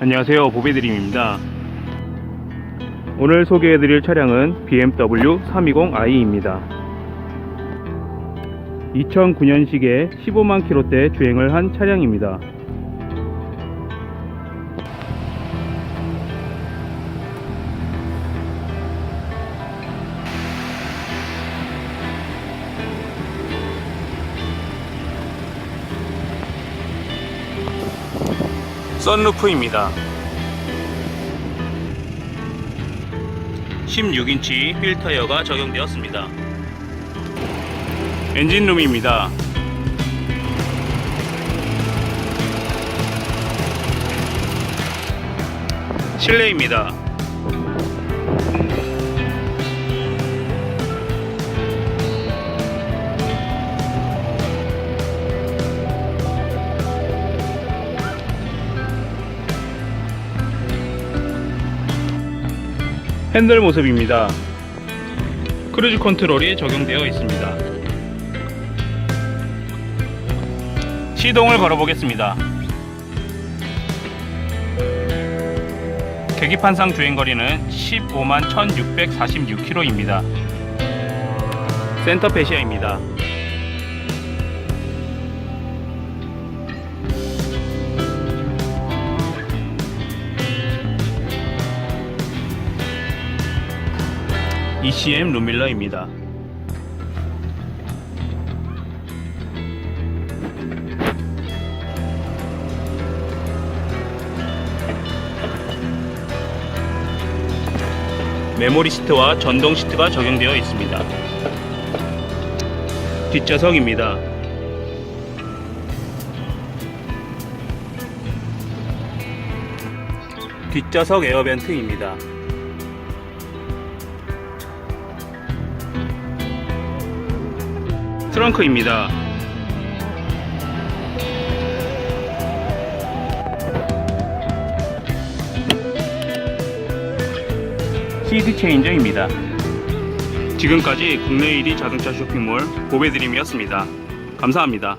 안녕하세요. 보배드림입니다. 오늘 소개해드릴 차량은 BMW 320i입니다. 2009년식에 15만 킬로대 주행을 한 차량입니다 썬루프입니다. 16인치 휠 타이어가 적용되었습니다. 엔진룸입니다. 실내입니다 핸들 모습입니다. 크루즈 컨트롤이 적용되어 있습니다. 시동을 걸어보겠습니다. 계기판상 주행거리는 15만 1646km입니다. 센터 페시아입니다. ECM 룸밀러입니다. 메모리 시트와 전동 시트가 적용되어 있습니다. 뒷좌석입니다. 뒷좌석 에어벤트입니다. 트렁크입니다. CD 체인저입니다. 지금까지 국내 1위 자동차 쇼핑몰 보배드림이었습니다. 감사합니다.